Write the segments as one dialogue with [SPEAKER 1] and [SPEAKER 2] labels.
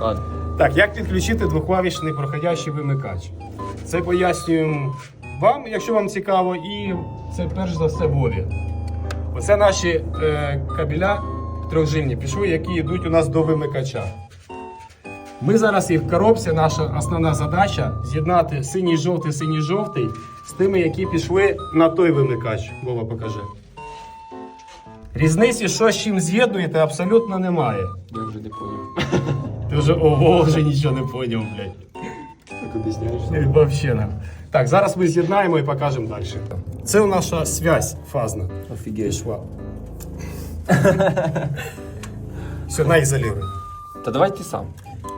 [SPEAKER 1] Ладно.
[SPEAKER 2] Так, як підключити двоклавішний проходящий вимикач? Це пояснюємо вам, якщо вам цікаво, і це перш за все Вові. Оце наші е, кабеля трьохжильні пішли, які йдуть у нас до вимикача. Ми зараз їх в коробці. Наша основна задача з'єднати синій жовтий, синій жовтий з тими, які пішли на той вимикач. Вова покаже. Різниці, що з чим з'єднуєте, абсолютно немає.
[SPEAKER 1] Я вже не поняв.
[SPEAKER 2] Ти вже ого, вже нічого не поняв, блядь.
[SPEAKER 1] Так об'ясняєш?
[SPEAKER 2] Е, Вообще не. Так, зараз ми з'єднаємо і покажемо далі. Це наша связь фазна.
[SPEAKER 1] Офігеть.
[SPEAKER 2] Пішла. Все, на ізолюй.
[SPEAKER 1] Та давай ти сам.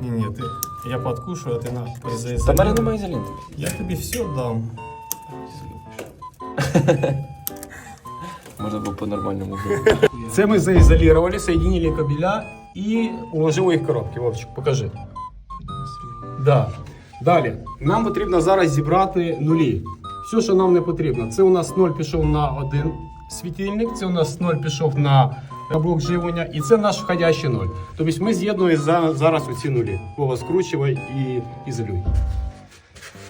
[SPEAKER 2] Ні, ні, ти. Я подкушу, а ти на
[SPEAKER 1] Та в мене
[SPEAKER 2] заізолюй.
[SPEAKER 1] немає ізолінти.
[SPEAKER 2] Я тобі все дам.
[SPEAKER 1] Можна було по-нормальному зробити.
[SPEAKER 2] Це ми заізолювали, соединили кабеля і уложили їх в коробки. Вовчик, покажи. Да. Далі. Нам потрібно зараз зібрати нулі. Все, що нам не потрібно. Це у нас 0 пішов на один світильник, це у нас 0 пішов на блок живлення, і це наш входящий 0. Тобто ми з'єднуємо зараз оці нулі. Вова, скручувай і ізолюй.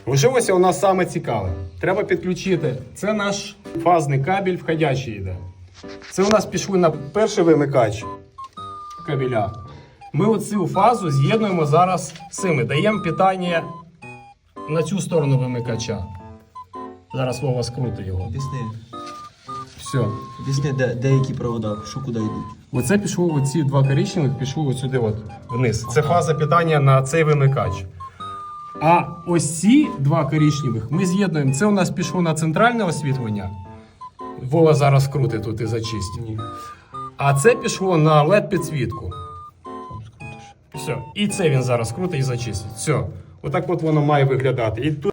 [SPEAKER 2] Лишилося у нас саме цікаве. Треба підключити. Це наш фазний кабель входящий йде. Це у нас пішли на перший вимикач кабеля. Ми оцю фазу з'єднуємо зараз з цими. Даємо питання на цю сторону вимикача. Зараз Вова скрути його.
[SPEAKER 3] Об'ясни,
[SPEAKER 2] Все.
[SPEAKER 3] об'ясни, де, деякі провода, що куди йдуть.
[SPEAKER 2] Оце пішло, оці два коричневих пішли от сюди от вниз. Це фаза питання на цей вимикач. А ось ці два коричневих ми з'єднуємо. Це у нас пішло на центральне освітлення. Вова зараз крутить тут і зачистить. А це пішло на LED підсвітку. Все. І це він зараз крутить і зачистить. Все. Отак от воно має виглядати. І тут